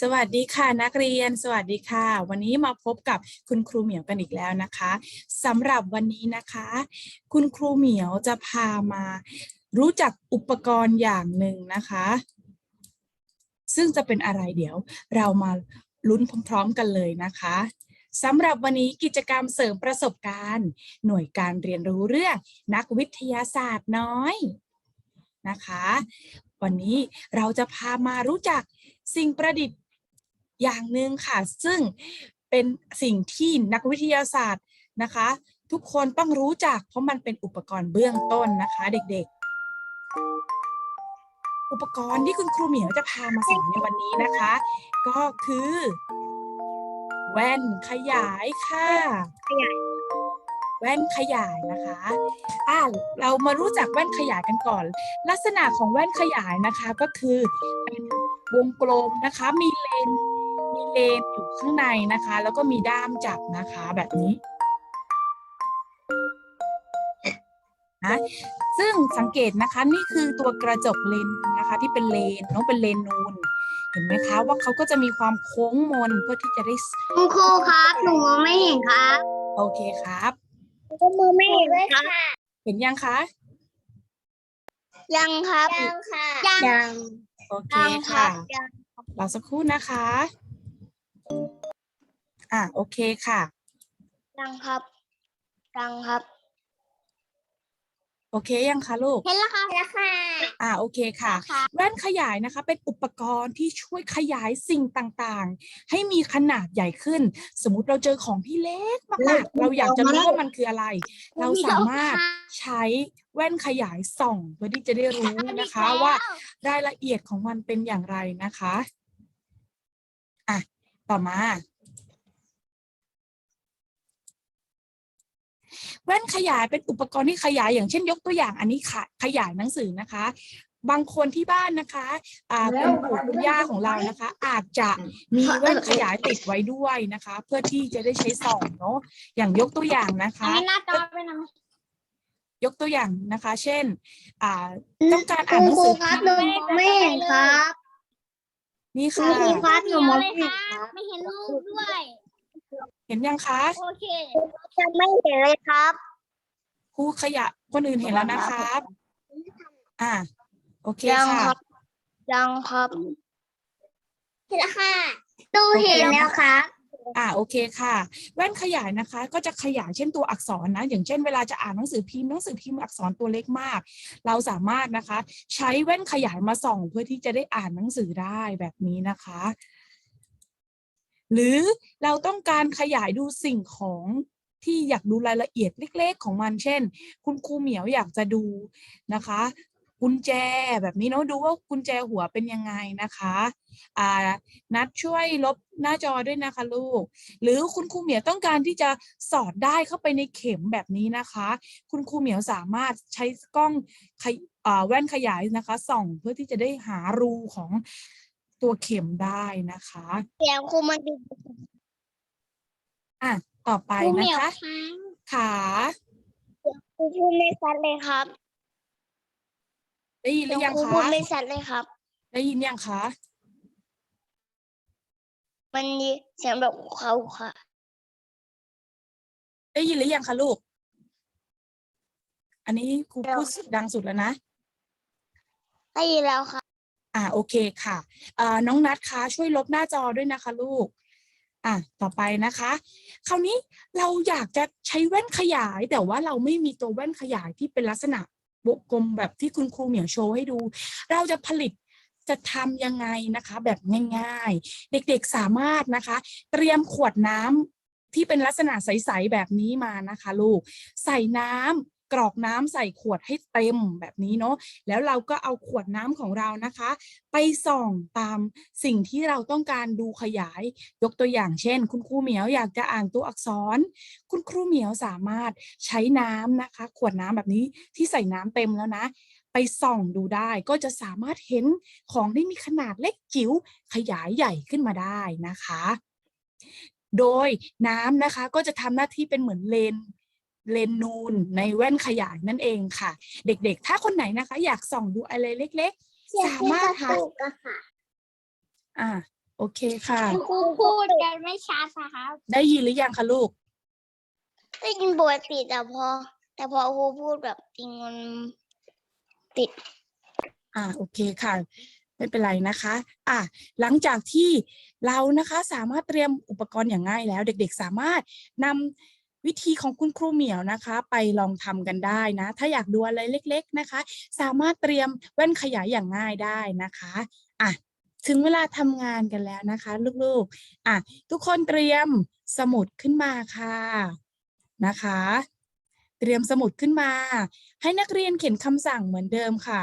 สวัสดีค่ะนักเรียน สวัสดีค่ะ วันนี้มาพบกับคุณครูเหมียวกันอีกแล้วนะคะสำหรับวันนี้นะคะ คุณครูเหมียวจะพามารู้จักอุปกรณ์อย่างหนึ่งนะคะ ซึ่งจะเป็นอะไรเดี๋ยวเรามาลุ้นพร้อมๆกันเลยนะคะสำหรับวันนี้กิจกรรมเสริมประสบการณ์ หน่วยการเรียนรู้เรื่องนักวิทยาศาสตร์น้อยนะคะ วันนี้เราจะพามารู้จักสิ่งประดิษฐ์ อย่างหนึ่งค่ะ ซึ่งเป็นสิ่งที่นักวิทยาศาสตร์นะคะ ทุกคนต้องรู้จัก เพราะมันเป็นอุปกรณ์เบื้องต้นนะคะเด็กๆ อุปกรณ์ที่คุณครูเหมียวจะพามาสอนในวันนี้นะคะ ก็คือ แว่นขยายค่ะแว่นขยายนะคะอ่าเรามารู้จักแว่นขยายกันก่อน ลักษณะของแว่นขยายนะคะก็คือเป็นวงกลมนะคะ มีเลน มีเลนอยู่ข้างในนะคะ แล้วก็มีด้ามจับนะคะแบบนี้นะซึ่งสังเกตนะคะนี่คือตัวกระจกเลนส์นะคะที่เป็นเลนเนาะเป็นเลนนูน เห็นไหมคะ ว่าเขาก็จะมีความโค้งมนเพื่อที่จะได้คุณครูครับ หนูมองไม่เห็นครับ โอเคครับก็มองไม่เห็นเลยค่ะ เห็นยังคะยังครับยังค่ะยังโอเคยังครัค่ะบยังรอสักครู่นะคะ อะโอเคค่ะ ยังครับ ยังครับ โอเคยังคะลูก เห็นแล้วค่ะเห็นแล้วค่ะ อ่าโอเคค่ะ ค่ะ แว่นขยายนะคะ เป็นอุปกรณ์ที่ช่วยขยายสิ่งต่างๆ ให้มีขนาดใหญ่ขึ้น สมมุติเราเจอของที่เล็กมากๆ เราอยากจะรู้ว่ามันคืออะไร เราสามารถใช้แว่นขยายส่องเพื่อที่จะได้รู้นะคะว่า รายละเอียดของมันเป็นอย่างไรนะคะ อะ ต่อมา แว่นขยายเป็นอุปกรณ์ที่ขยายอย่างเช่นยกตัวอย่างอันนี้ค่ะขยายหนังสือนะคะ บางคนที่บ้านนะคะอ่าคุณปู่คุณย่าของเรานะคะ อาจจะมีแว่นขยายติดไว้ด้วยนะคะ เพื่อที่จะได้ใช้ส่องเนาะอย่างยกตัวอย่างนะคะให้หน้าจอไปนะยกตัวอย่างนะคะ เช่น อ่า ต้องการอ่านหนังครูสือครับหนูมองไม่เห็นครับ นี่ครูค่ะครับหนูมองไม่เห็นครับไม่เห็นรูปด้วย เห็นยังคะโอเคยังไม่เห็นเลยครับครูขยะคนอื่นเห็นแล้วนะครับ อ่า โอเคยังค่ะครับยังครับเห็นแล้วค่ะหนูเห็นแล้วครับ อ่าโอเคค่ะ แว่นขยายนะคะ ก็จะขยายเช่นตัวอักษรนะ อย่างเช่นเวลาจะอ่านหนังสือพิมพ์หนังสือพิมพ์อักษรตัวเล็กมาก เราสามารถนะคะ ใช้แว่นขยายมาส่อง เพื่อที่จะได้อ่านหนังสือได้แบบนี้นะคะ หรือเราต้องการขยายดูสิ่งของที่อยากดูรายละเอียดเล็ก ๆ ของมัน เช่น คุณครูเหมียวอยากจะดูนะคะกุญแจแบบนี้เนาะดูว่ากุญแจหัวเป็นยังไงนะคะอ่านัดช่วยลบหน้าจอด้วยนะคะลูก หรือคุณครูเหมียวต้องการที่จะสอดได้เข้าไปในเข็มแบบนี้นะคะ คุณครูเหมียวสามารถใช้กล้องแว่นขยายนะคะส่องเพื่อที่จะได้หารูของ ตัวเข็มได้นะคะเสียงครูมันดีอะต่อไปครูเหนะมียวคะค้างขาครูพูดไม่ชัดเลยครับ ได้ยินหรือยังครูคะพูดไม่ชัดเลยครับ ได้ยินยังคะมันมีเสียงแบบเขาค่ะ ได้ยินหรือยังคะลูก อันนี้ครูแล้วพูดดังสุดแล้วนะได้ยินแล้วค่ะ อ่าโอเคค่ะอ่อน้องนัดคะช่วยลบหน้าจอด้วยนะคะลูกอะต่อไปนะคะ คราวนี้เราอยากจะใช้แว่นขยาย แต่ว่าเราไม่มีตัวแว่นขยายที่เป็นลักษณะวงกลมแบบที่คุณครูเหมียวโชว์ให้ดู เราจะผลิตจะทำยังไงนะคะ แบบง่ายๆ เด็กๆสามารถนะคะ เตรียมขวดน้ำที่เป็นลักษณะใส ๆ แบบนี้มานะคะ ลูก ใส่น้ำ กรอกน้ำใส่ขวดให้เต็มแบบนี้เนาะแล้วเราก็เอาขวดน้ำของเรานะคะ ไปส่องตามสิ่งที่เราต้องการดูขยาย ยกตัวอย่างเช่น คุณครูเหมียวอยากจะอ่านตัวอักษร คุณครูเหมียวสามารถใช้น้ำนะคะ ขวดน้ำแบบนี้ที่ใส่น้ำเต็มแล้วนะไปส่องดูได้ก็จะสามารถเห็นของที่มีขนาดเล็กจิ๋วขยายใหญ่ขึ้นมาได้นะคะ โดยน้ำนะคะก็จะทำหน้าที่เป็นเหมือนเลน เลนนูนในแว่นขยายนั่นเองค่ะ เด็กๆ ถ้าคนไหนนะคะ อยากส่องดูอะไรเล็ก ๆ สามารถหาอ่าโอเคค่ะคุณครูพูดกันไม่ชัดนะครับได้ยินหรือยังคะลูกได้ยินปกติแต่พอ แต่พอครูพูดแบบจริงมันติด อ่าโอเคค่ะ ไม่เป็นไรนะคะ อะหลังจากที่เรานะคะสามารถเตรียมอุปกรณ์อย่างง่ายแล้ว เด็ก ๆ สามารถนำ วิธีของคุณครูเหมียวนะคะ ไปลองทำกันได้นะ ถ้าอยากดูอะไรเล็ก ๆนะคะ สามารถเตรียมแว่นขยายอย่างง่ายได้นะคะอะถึงเวลาทำงานกันแล้วนะคะ ลูกๆอะทุกคนเตรียมสมุดขึ้นมาค่ะนะคะ เตรียมสมุดขึ้นมา ให้นักเรียนเขียนคำสั่งเหมือนเดิมค่ะ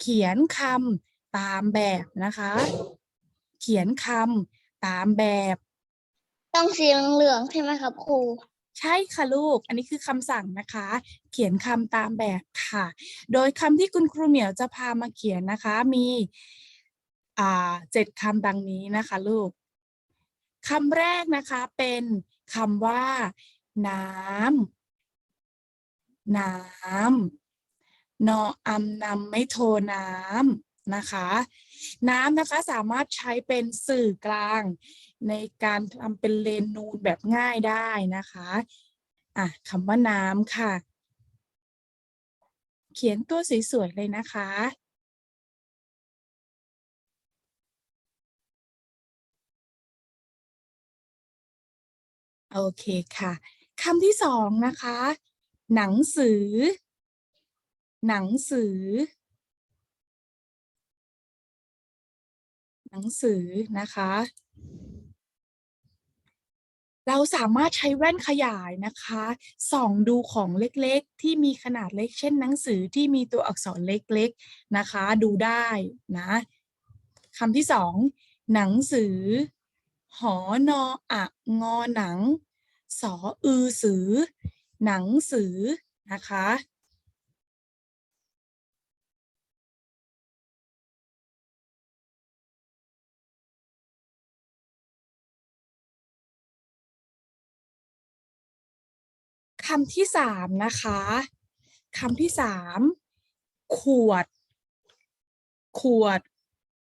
เขียนคำตามแบบนะคะ เขียนคำตามแบบ ต้องสีเหลืองๆใช่ไหมครับครู ใช่ค่ะลูก อันนี้คือคำสั่งนะคะ เขียนคำตามแบบค่ะ โดยคำที่คุณครูเหมียวจะพามาเขียนนะคะ มีเจ็ดคำดังนี้นะคะลูกคำแรกนะคะเป็นคำว่า น้ำน้ำนออำนำไม่โทน้ำ นะคะ น้ำนะคะสามารถใช้เป็นสื่อกลาง ในการทำเป็นเลนนูนแบบง่ายได้นะคะอะคำว่าน้ำค่ะ เขียนตัวสวยๆเลยนะคะโอเคค่ะคำที่สองนะคะ หนังสือ หนังสือ หนังสือนะคะ เราสามารถใช้แว่นขยายนะคะส่องดูของเล็กๆ ที่มีขนาดเล็ก เช่นหนังสือที่มีตัวอักษรเล็กๆนะคะ ดูได้นะคำที่สองหนังสือ หอนออะงอหนัง สออือสือ หนังสือนะคะำที่สามนะคะคำที่สามขวด ขวด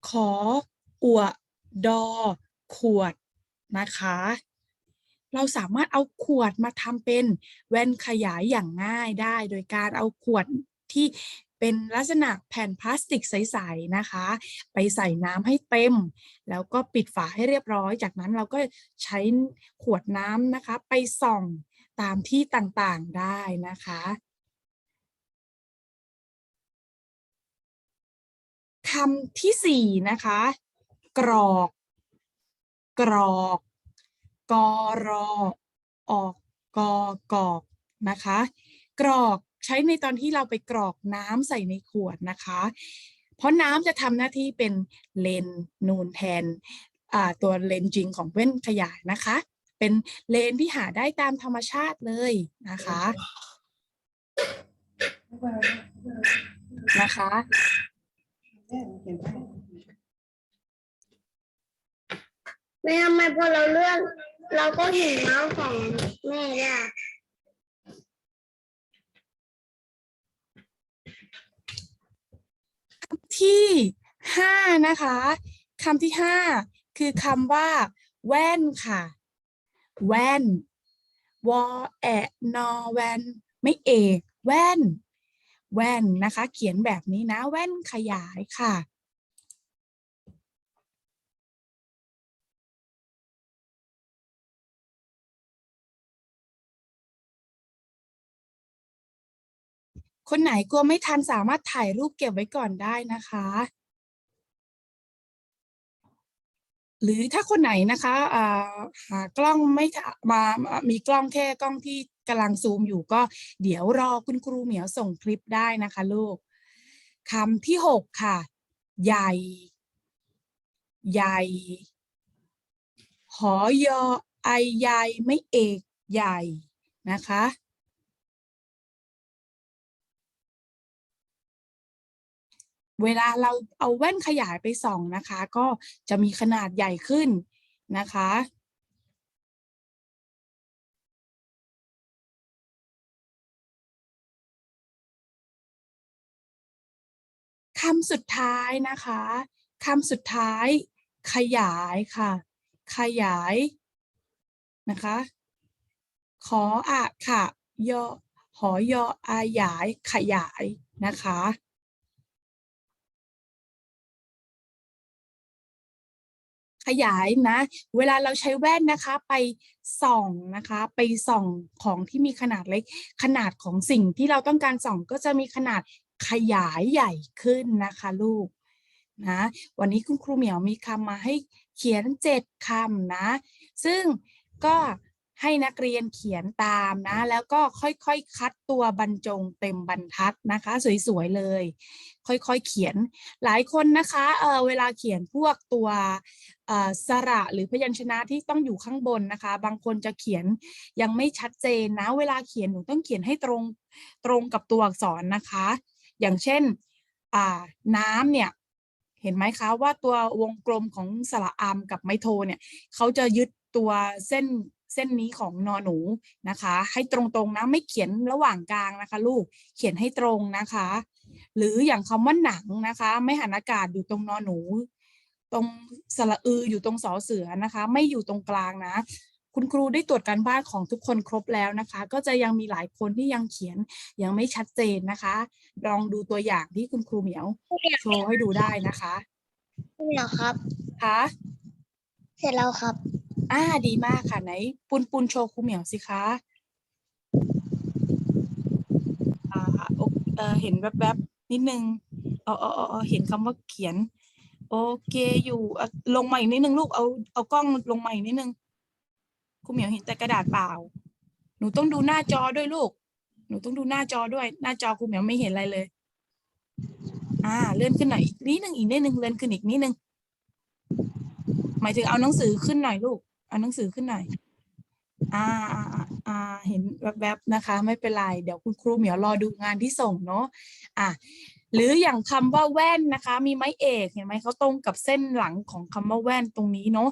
ขออวดอ ขวดนะคะ เราสามารถเอาขวดมาทำเป็นแว่นขยายอย่างง่ายได้ โดยการเอาขวดที่เป็นลักษณะแผ่นพลาสติกใสๆนะคะ ไปใส่น้ำให้เต็ม แล้วก็ปิดฝาให้เรียบร้อย จากนั้นเราก็ใช้ขวดน้ำนะคะ ไปส่อง ตามที่ต่างๆได้นะคะ คำที่สี่นะคะ กรอก กรอกกอรอออกกอกอกนะคะ กรอกใช้ในตอนที่เราไปกรอกน้ำใส่ในขวดนะคะ เพราะน้ำจะทำหน้าที่เป็นเลนนูนแทนตัวเลนจริงของแว่นขยายนะคะ เป็นเลนที่หาได้ตามธรรมชาติเลยนะคะนะคะไม่ทำไมพอเราเลื่อนเราก็เห็นน้ำของแม่ได้ที่ห้านะคะคำที่ห้าคือคำว่า แว่นค่ะ แว่นวอแอะนอแวนไม่เอกแว่น แว่นนะคะ เขียนแบบนี้นะ แว่นขยายค่ะคนไหนกลัวไม่ทันสามารถถ่ายรูปเก็บไว้ก่อนได้นะคะ หรือถ้าคนไหนนะคะอ่าหากล้องไม่มามีกล้องแค่กล้องที่กำลังซูมอยู่ก็เดี๋ยวรอคุณครูเหมียวส่งคลิปได้นะคะลูกคำที่หกค่ะ ใหญ่ ใหญ่ หอยอไอใหญ่ไม่เอกใหญ่นะคะ เวลาเราเอาแว่นขยายไปส่องนะคะ ก็จะมีขนาดใหญ่ขึ้นนะคะ คำสุดท้ายนะคะคำสุดท้าย ขยายค่ะ ขยายนะคะ ขออะค่ะยอหอยออายายขยายนะคะ ขยายนะ เวลาเราใช้แว่นนะคะไปส่องนะคะไปส่องของที่มีขนาดเล็ก ขนาดของสิ่งที่เราต้องการส่องก็จะมีขนาดขยายใหญ่ขึ้นนะคะลูกนะวันนี้คุณครูเหมียวมีคำมาให้เขียนเจ็ดคำนะ ซึ่งก็ ให้นักเรียนเขียนตามนะ แล้วก็ค่อยๆ คัดตัวบรรจงเต็มบรรทัดนะคะ สวยๆเลย ค่อยๆเขียนหลายคนนะคะเออเวลาเขียนพวกตัวอ่อสระหรือพยัญชนะที่ต้องอยู่ข้างบนนะคะ บางคนจะเขียนยังไม่ชัดเจนนะ เวลาเขียนหนูต้องเขียนให้ตรงตรงกับตัวอักษรนะคะ อย่างเช่นอ่าน้ำเนี่ยเห็นไหมคะว่าตัววงกลมของสระอามกับไมโทเนี่ยเขาจะยึดตัวเส้น เส้นนี้ของนอหนูนะคะ ให้ตรงๆนะไม่เขียนระหว่างกลางนะคะ ลูกเขียนให้ตรงนะคะ หรืออย่างคำว่าหนังนะคะ ไม่หันอากาศอยู่ตรงนอหนู ตรงสระอืออยู่ตรงสอเสือนะคะ ไม่อยู่ตรงกลางนะ คุณครูได้ตรวจการบ้านของทุกคนครบแล้วนะคะ ก็จะยังมีหลายคนที่ยังเขียนยังไม่ชัดเจนนะคะ ลองดูตัวอย่างที่คุณครูเหมียวโชว์ให้ดูได้นะคะเหรอครับค่ะเสร็จแล้วครับ อ่าดีมากค่ะไหน ปุนปุนโชว์ครูเหมียวสิคะอ่าเออเห็นแวบๆนิดนึงออเออเออเออเห็นคำว่าเขียน โอเคอยู่อะลงมาอีกนิดนึงลูกเอาเอากล้องลงมาอีกนิดนึงครูเหมียวเห็นแต่กระดาษเปล่า หนูต้องดูหน้าจอด้วยลูก หนูต้องดูหน้าจอด้วย หน้าจอครูเหมียวไม่เห็นอะไรเลย อ่า เลื่อนขึ้นหน่อยอีกนิดนึงอีกนิดนึงเลื่อนขึ้นอีกนิดนึงหมายถึงเอาหนังสือขึ้นหน่อยลูก เอาหนังสือขึ้นหน่อย อ่าอ่าอ่าเห็นแวบๆนะคะ ไม่เป็นไร เดี๋ยวคุณครูเหมียวรอดูงานที่ส่งเนาะอะหรืออย่างคำว่าแว่นนะคะ มีไม้เอกเห็นไหมเขาตรงกับเส้นหลังของคำว่าแว่นตรงนี้เนาะ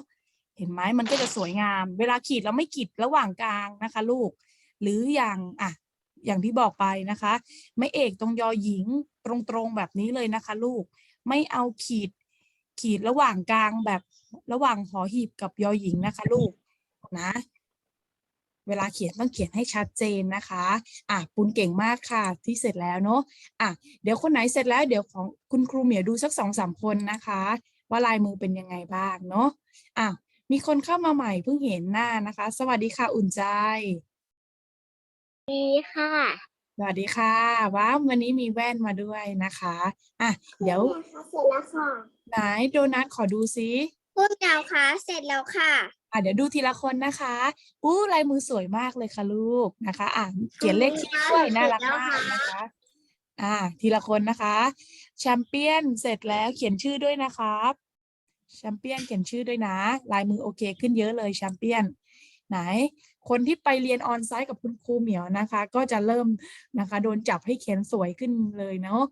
เห็นไหมมันก็จะสวยงาม เวลาขีดแล้วไม่ขีดระหว่างกลางนะคะ ลูก หรืออย่างอะอย่างที่บอกไปนะคะ ไม้เอกตรงยอหญิงตรงๆแบบนี้เลยนะคะ ลูก ไม่เอาขีด ขีดระหว่างกลางแบบระหว่างหอหีบกับยอหญิงนะคะลูกนะ เวลาเขียนต้องเขียนให้ชัดเจนนะคะ อะปุณเก่งมากค่ะ ที่เสร็จแล้วเนาะอะเดี๋ยวคนไหนเสร็จแล้วเดี๋ยวของคุณครูเหมียวดูสักสองสามคนนะคะ ว่าลายมือเป็นยังไงบ้างเนาะอะมีคนเข้ามาใหม่เพิ่งเห็นหน้านะคะ สวัสดีค่ะอุ่นใจ ดีค่ะ สวัสดีค่ะ ว้าววันนี้มีแว่นมาด้วยนะคะอะเดี๋ยวเสร็จแล้วค่ะ ไหนโดนัทขอดูซิพวกเราคะเสร็จแล้วค่ะอะเดี๋ยวดูทีละคนนะคะอู้ลายมือสวยมากเลยค่ะลูกนะคะ อะเขียนเลขที่ด้วยน่ารักมากนะคะ อ่าทีละคนนะคะ แชมเปี้ยนเสร็จแล้วเขียนชื่อด้วยนะครับ แชมเปี้ยนเขียนชื่อด้วยนะ ลายมือโอเค ขึ้นเยอะเลยแชมเปี้ยน ไหน คนที่ไปเรียนออนไซต์กับคุณครูเหมียวนะคะ ก็จะเริ่มนะคะโดนจับให้เขียนสวยขึ้นเลยเนาะ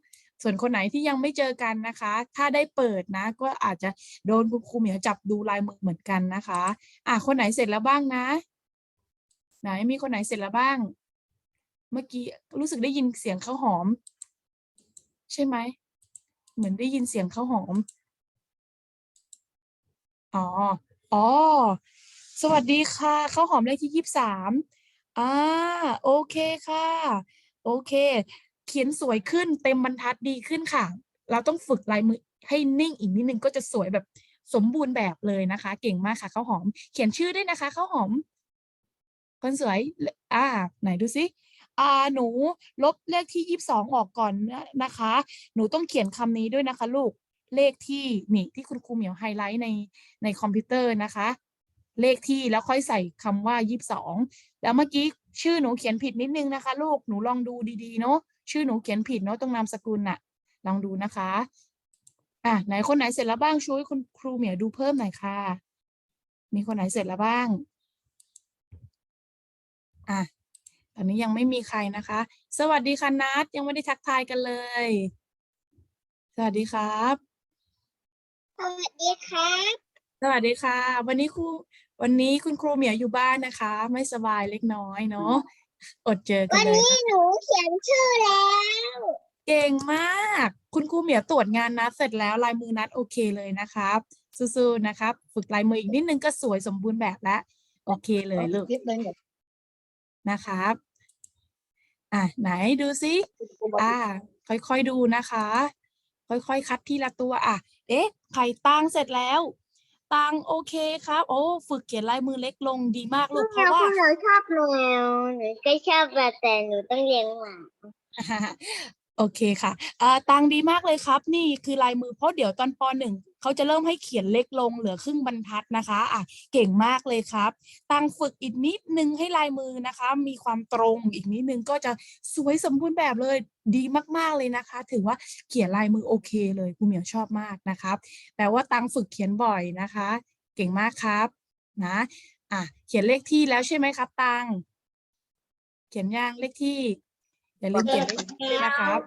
ส่วนคนไหนที่ยังไม่เจอกันนะคะ ถ้าได้เปิดนะ ก็อาจจะโดนคุณครูเหมียวจับดูลายมือเหมือนกันนะคะ อะคนไหนเสร็จแล้วบ้างนะ ไหนมีคนไหนเสร็จแล้วบ้าง เมื่อกี้รู้สึกได้ยินเสียงข้าวหอม ใช่ไหม เหมือนได้ยินเสียงข้าวหอม อ๋อ อ๋อ สวัสดีค่ะข้าวหอมเลขที่ยี่สิบสามอ่าโอเคค่ะ โอเค เขียนสวยขึ้นเต็มบรรทัดดีขึ้นค่ะ เราต้องฝึกลายมือให้นิ่งอีกนิดนึงก็จะสวยแบบสมบูรณ์แบบเลยนะคะ เก่งมากค่ะข้าวหอม เขียนชื่อด้วยนะคะข้าวหอม คนสวย อ่า ไหนดูสิอ่าหนูลบเลขที่ยี่สิบสองออกก่อนนะนะคะ หนูต้องเขียนคำนี้ด้วยนะคะ ลูกเลขที่นี่ที่คุณครูเหมียวไฮไลท์ในในคอมพิวเตอร์นะคะ เลขที่แล้วค่อยใส่คำว่ายี่สิบสองแล้วเมื่อกี้ชื่อหนูเขียนผิดนิดนึงนะคะ ลูกหนูลองดูดีๆเนาะชื่อหนูเขียนผิดเนาะตรงนามสกุลน่ะ ลองดูนะคะอะไหนคนไหนเสร็จแล้วบ้างช่วยคุณครูเหมียวดูเพิ่มหน่อยค่ะ มีคนไหนเสร็จแล้วบ้างอะตอนนี้ยังไม่มีใครนะคะ สวัสดีค่ะนัดยังไม่ได้ทักทายกันเลย สวัสดีครับ สวัสดีครับ สวัสดีค่ะ วันนี้ครู วันนี้คุณครูเหมียวอยู่บ้านนะคะ ไม่สบายเล็กน้อยเนาะอดเจอกัวันนเลยนี้หนูเขียนชื่อแล้วเก่งมาก คุณครูเหมียวตรวจงานนัดเสร็จแล้วลายมือนัดโอเคเลยนะครับสู้ๆนะครับ ฝึกลายมืออีกนิดนึงก็สวยสมบูรณ์แบบแล้วโอเคเลยลูกนิดนึงกับนะครับอะไหนดูซิอ่าค่อยๆดูนะคะ ค่อยๆคัดทีละตัวอะ เอ๊ะไข่ตังเสร็จแล้ว ตังโอเคครับ โอ้ ฝึกเขียนลายมือเล็กลงดีมากลูกเพแมวราะว่าคุณหนูชอบแมวหนูก็ชอบแบบแต่หนูต้องเลี้ยงหมา โอเคค่ะอ่าตังดีมากเลยครับ นี่คือลายมือเพราะเดี๋ยวตอนปหนึ่งเขาจะเริ่มให้เขียนเล็กลงเหลือครึ่งบรรทัดนะคะอะเก่งมากเลยครับ ตังฝึกอีกนิดนึงให้ลายมือนะคะ มีความตรงอีกนิดนึงก็จะสวยสมบูรณ์แบบเลยดีมากๆเลยนะคะ ถือว่าเขียนลายมือโอเคเลยครูเหมียวชอบมากนะครับแปลว่าตังฝึกเขียนบ่อยนะคะ เก่งมากครับนะอะเขียนเลขที่แล้วใช่ไหมครับ ตังเขียนย่างเลขที่ อย่าลืมเขียนเลขที่ด้วยนะครับ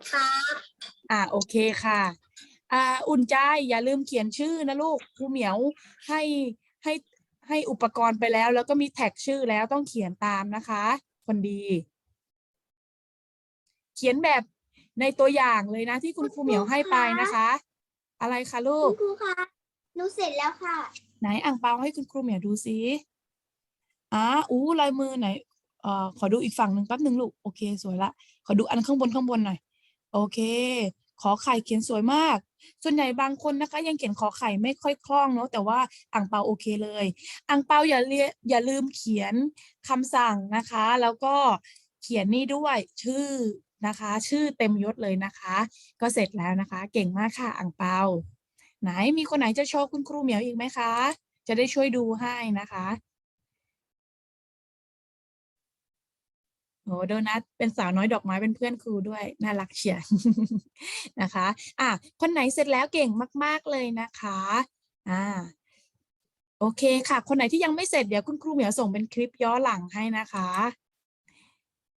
อ่าโอเคค่ะ อ่าอุ่นใจอย่าลืมเขียนชื่อนะลูกครูเหมียวให้ให้ให้อุปกรณ์ไปแล้ว แล้วก็มีแท็กชื่อแล้วต้องเขียนตามนะคะ คนดี เขียนแบบในตัวอย่างเลยนะ ที่คุณครูเหมียวให้ไปนะคะ อะไรคะลูคุก ณครูคะหนูเสร็จแล้วค่ะ ไหนอ่างเปาให้คุณครูเหมียวดูสิอ่าอู้ลายมือไหนเอ่อขอดูอีกฝั่งหนึ่งแป๊บหนึ่งลูก โอเค สวยละ ขอดูอันข้างบนข้างบนหน่อย โอเค ขอไข่เขียนสวยมาก ส่วนใหญ่บางคนนะคะ ยังเขียนขอไข่ไม่ค่อยคล่องเนาะแต่ว่าอ่างเปาโอเคเลยอ่างเปาอย่าเรียอย่าลืมเขียนคำสั่งนะคะ แล้วก็เขียนนี่ด้วยชื่อนะคะ ชื่อเต็มยศเลยนะคะ ก็เสร็จแล้วนะคะ เก่งมากค่ะอ่างเปา ไหนมีคนไหนจะโชว์คุณครูเหมียวอีกไหมคะ จะได้ช่วยดูให้นะคะ โอ้โดนัทเป็นสาวน้อยดอกไม้เป็นเพื่อนครูด้วย น่ารักเชียร์นะคะอะคนไหนเสร็จแล้วเก่งมาก ๆเลยนะคะอ่าโอเคค่ะ คนไหนที่ยังไม่เสร็จเดี๋ยวคุณครูเหมียวส่งเป็นคลิปย้อนหลังให้นะคะ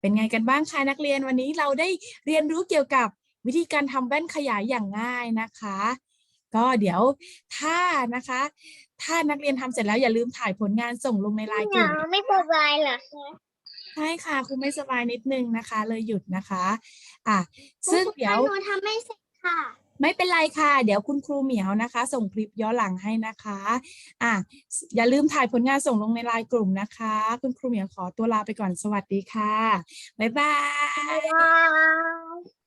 เป็นไงกันบ้างคะนักเรียนวันนี้เราได้เรียนรู้เกี่ยวกับวิธีการทำแว่นขยายอย่างง่ายนะคะ ก็เดี๋ยวถ้านะคะ ถ้านักเรียนทำเสร็จแล้วอย่าลืมถ่ายผลงานส่งลงในไลน์กลุ่มไม่สบายเหรอคะ ใช่ค่ะครูไม่สบายนิดนึงนะคะ เลยหยุดนะคะ อะซึ่งคุณครูคะเดี๋ยว หนูทำไม่เสร็จค่ะ ไม่เป็นไรค่ะ เดี๋ยวคุณครูเหมียวนะคะ ส่งคลิปย้อนหลังให้นะคะ อะอย่าลืมถ่ายผลงานส่งลงในไลน์กลุ่มนะคะ คุณครูเหมียวขอตัวลาไปก่อนสวัสดีค่ะ บ๊ายบายว้าว